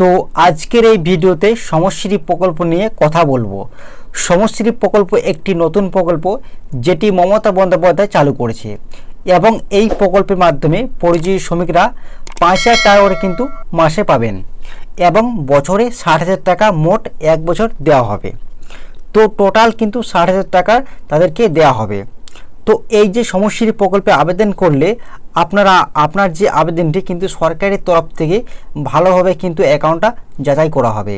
তো আজকের এই ভিডিওতে সমশ্রী প্রকল্প নিয়ে কথা বলব। সমশ্রী প্রকল্প একটি নতুন প্রকল্প যেটি মমতা বন্দ্যোপাধ্যায় চালু করেছে এবং এই প্রকল্পের মাধ্যমে পরিযায়ী শ্রমিকরা পাঁচ হাজার টাকা করে কিন্তু মাসে পাবেন এবং বছরে ষাট হাজার টাকা মোট এক বছর দেওয়া হবে। তো টোটাল কিন্তু ষাট হাজার টাকা তাদেরকে দেওয়া হবে। তো এই যে সমশ্রী প্রকল্পে আবেদন করলে আপনারা, আপনার যে আবেদনটি কিন্তু সরকারের তরফ থেকে ভালোভাবে কিন্তু অ্যাকাউন্টটা যাচাই করা হবে।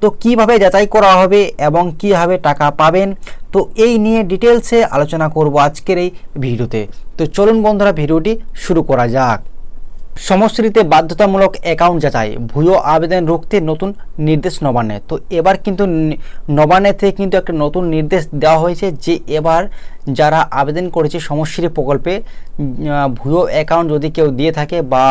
তো কীভাবে যাচাই করা হবে এবং কীভাবে টাকা পাবেন, তো এই নিয়ে ডিটেলসে আলোচনা করব আজকের এই ভিডিওতে। তো চলুন বন্ধুরা, ভিডিওটি শুরু করা যাক। সমশ্রীতে বাধ্যতামূলক অ্যাকাউন্ট যাচাই, ভুয়ো আবেদন রুখতে নতুন নির্দেশ নবান্নে তো এবার কিন্তু নবান্নে থেকে কিন্তু একটা নতুন নির্দেশ দেওয়া হয়েছে যে এবার যারা আবেদন করেছে সমশ্রী প্রকল্পে ভুয়ো অ্যাকাউন্ট যদি কেউ দিয়ে থাকে বা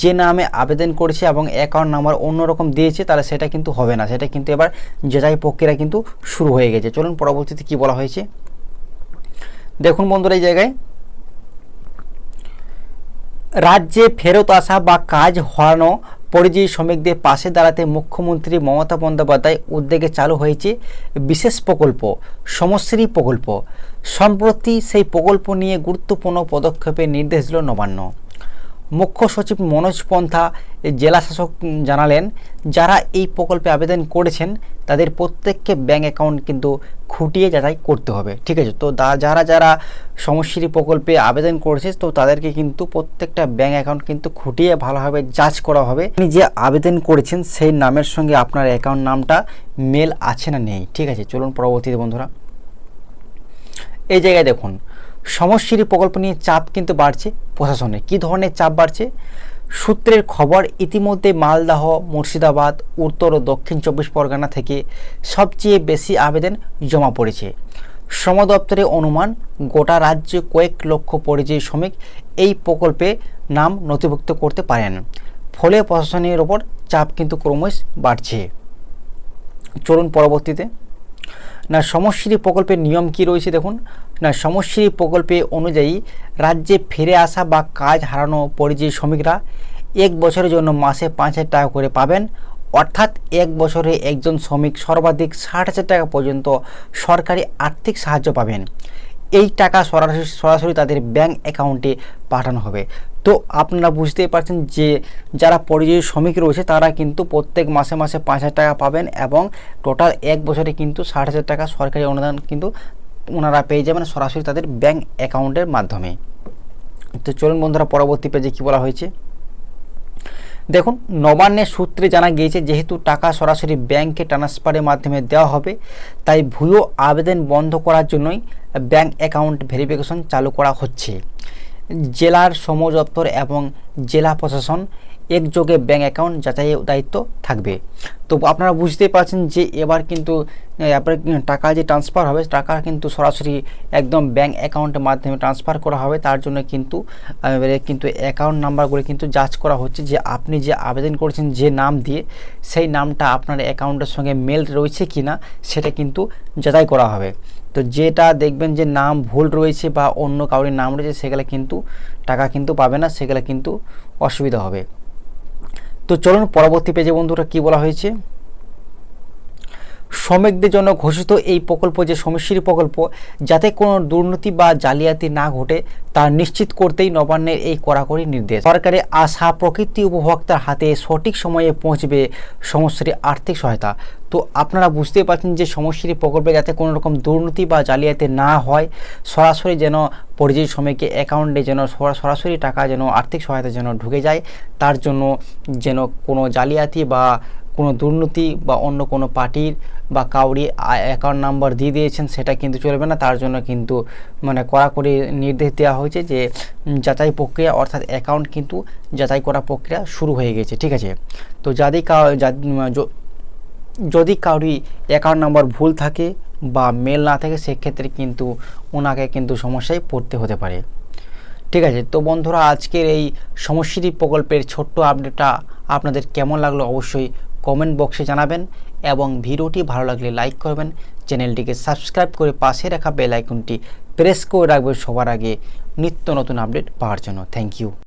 যে নামে আবেদন করেছে এবং অ্যাকাউন্ট নাম্বার অন্যরকম দিয়েছে, তাহলে সেটা কিন্তু হবে না। সেটা কিন্তু এবার যাচাই প্রক্রিয়া কিন্তু শুরু হয়ে গেছে। চলুন পরবর্তীতে কি বলা হয়েছে? দেখুন বন্ধুরা এই জায়গায়। রাজ্যে ফেরত আসা বা কাজ হারানো পরিযায়ী শ্রমিকদের পাশে দাঁড়াতে মুখ্যমন্ত্রী মমতা বন্দ্যোপাধ্যায় উদ্যোগে চালু হয়েছে বিশেষ প্রকল্প, সমশ্রী প্রকল্প। সম্প্রতি সেই প্রকল্প নিয়ে গুরুত্বপূর্ণ পদক্ষেপের নির্দেশ দিল নবান্ন। মুখ্য সচিব মনোজ পন্থা জেলা শাসক জানালেন, যারা এই প্রকল্পে আবেদন করেছেন, তাদের প্রত্যেককে ব্যাঙ্ক অ্যাকাউন্ট কিন্তু খুঁটিয়ে যাচাই করতে হবে। ঠিক আছে? তো যারা যারা সমশ্রী প্রকল্পে আবেদন করেছে, তো তাদেরকে কিন্তু প্রত্যেকটা ব্যাঙ্ক অ্যাকাউন্ট কিন্তু খুঁটিয়ে ভালোভাবে যাচ করা হবে। আপনি যে আবেদন করেছেন, সেই নামের সঙ্গে আপনার অ্যাকাউন্ট নামটা মেল আছে না নেই? ঠিক আছে? চলুন পরবর্তীতে বন্ধুরা। এই জায়গায় দেখুন সমশ্রী প্রকল্প নিয়ে চাপ কিন্তু বাড়ছে প্রশাসনে। কী ধরনের চাপ বাড়ছে? সূত্রের খবর, ইতিমধ্যে মালদাহ, মুর্শিদাবাদ, উত্তর ও দক্ষিণ চব্বিশ পরগনা থেকে সবচেয়ে বেশি আবেদন জমা পড়েছে। শ্রম দপ্তরের অনুমান, গোটা রাজ্যে কয়েক লক্ষ পরিযায়ী শ্রমিক এই প্রকল্পে নাম নথিভুক্ত করতে পারেন। ফলে প্রশাসনের ওপর চাপ কিন্তু ক্রমশ বাড়ছে। চলুন পরবর্তীতে না, সমশ্রী প্রকল্পের নিয়ম কি রয়েছে দেখুন? না, সমশ্রী প্রকল্পে অনুযায়ী রাজ্যে ফিরে আসা বা কাজ হারানো পরিযায়ী শ্রমিকরা এক বছরের জন্য মাসে পাঁচ হাজার টাকা করে পাবেন। অর্থাৎ এক বছরে একজন শ্রমিক সর্বাধিক ষাট হাজার টাকা পর্যন্ত সরকারি আর্থিক সাহায্য পাবেন। এই টাকা সরাসরি সরাসরি তাদের ব্যাংক অ্যাকাউন্টে পাঠানো হবে। তো আপনারা বুঝতেই পারছেন যে যারা পরিযায়ী শ্রমিক রয়েছে, তারা কিন্তু প্রত্যেক মাসে মাসে পাঁচ হাজার টাকা পাবেন এবং টোটাল এক বছরে কিন্তু ষাট হাজার টাকা সরকারি অনুদান কিন্তু ওনারা পেয়ে যাবেন সরাসরি তাদের ব্যাংক অ্যাকাউন্টের মাধ্যমে। তো চলুন বন্ধুরা, পরবর্তী পেজে কী বলা হয়েছে? দেখুন, নবান্নের সূত্রে জানা গিয়েছে, যেহেতু টাকা সরাসরি ব্যাংকে ট্রান্সফারের মাধ্যমে দেওয়া হবে, তাই ভুয়ো আবেদন বন্ধ করার জন্যই ব্যাংক অ্যাকাউন্ট ভেরিফিকেশন চালু করা হচ্ছে। জেলার শ্রম দপ্তর এবং জেলা প্রশাসন একযোগে ব্যাংক অ্যাকাউন্ট যাচাইয়ের দায়িত্ব থাকবে। তো আপনারা বুঝতেই পারছেন যে এবার কিন্তু এবার টাকা যে ট্রান্সফার হবে, টাকা কিন্তু সরাসরি একদম ব্যাংক অ্যাকাউন্টের মাধ্যমে ট্রান্সফার করা হবে। তার জন্য কিন্তু, এবারে কিন্তু অ্যাকাউন্ট নাম্বারগুলো কিন্তু যাচ করা হচ্ছে যে আপনি যে আবেদন করেছেন যে নাম দিয়ে, সেই নামটা আপনার অ্যাকাউন্টের সঙ্গে মেল রয়েছে কি না সেটা কিন্তু যাচাই করা হবে। তো যেটা দেখবেন যে নাম ভুল রয়েছে বা অন্য কারোর নাম রয়েছে, সেগুলো কিন্তু টাকা কিন্তু পাবে না, সেগুলো কিন্তু অসুবিধা হবে। তো চলুন পরবর্তী পেজে বন্ধুরা কি বলা হয়েছে? শ্রমিকদের জন্য ঘোষিত এই প্রকল্প যে সমশ্রী প্রকল্প, যাতে কোনো দুর্নীতি বা জালিয়াতি না ঘটে, তা নিশ্চিত করতেই নবান্নের এই কড়াকড়ি নির্দেশ। সরকারের আশা প্রকৃতি উপভোক্তার হাতে সঠিক সময়ে পৌঁছবে সমশ্রী আর্থিক সহায়তা। তো আপনারা বুঝতেই পারছেন যে সমশ্রী প্রকল্পে যাতে কোনো রকম দুর্নীতি বা জালিয়াতি না হয়, সরাসরি যেন পরিযায়ী শ্রমিকের অ্যাকাউন্টে যেন সরা- সরাসরি টাকা যেন আর্থিক সহায়তা যেন ঢুকে যায়, তার জন্য যেন কোনো জালিয়াতি বা কোনো দুর্নীতি বা অন্য কোনো পার্টির বা কাউরি অ্যাকাউন্ট নাম্বার দিয়ে দিয়েছেন, সেটা কিন্তু চলবে না। তার জন্য কিন্তু মানে কড়াকড়ি নির্দেশ দেওয়া হয়েছে যে যাচাই প্রক্রিয়া অর্থাৎ অ্যাকাউন্ট কিন্তু যাচাই করা প্রক্রিয়া শুরু হয়ে গেছে, ঠিক আছে? তো যাদের কাউ যা- যদি কাউরি অ্যাকাউন্ট নাম্বার ভুল থাকে বা মেল না থাকে, সেক্ষেত্রে কিন্তু ওনাকে কিন্তু সমস্যায় পড়তে হতে পারে। ঠিক আছে? তো বন্ধুরা, আজকের এই সমশ্রী প্রকল্পের ছোট্ট আপডেটটা আপনাদের কেমন লাগল অবশ্যই কমেন্ট বক্সে জানাবেন এবং ভিডিওটি ভালো লাগলে লাইক করবেন। চ্যানেলটিকে সাবস্ক্রাইব করে পাশে রাখা বেল আইকনটি প্রেস করে রাখবেন সবার আগে। নিত্য নতুন আপডেট পাওয়ার জন্য। Thank you.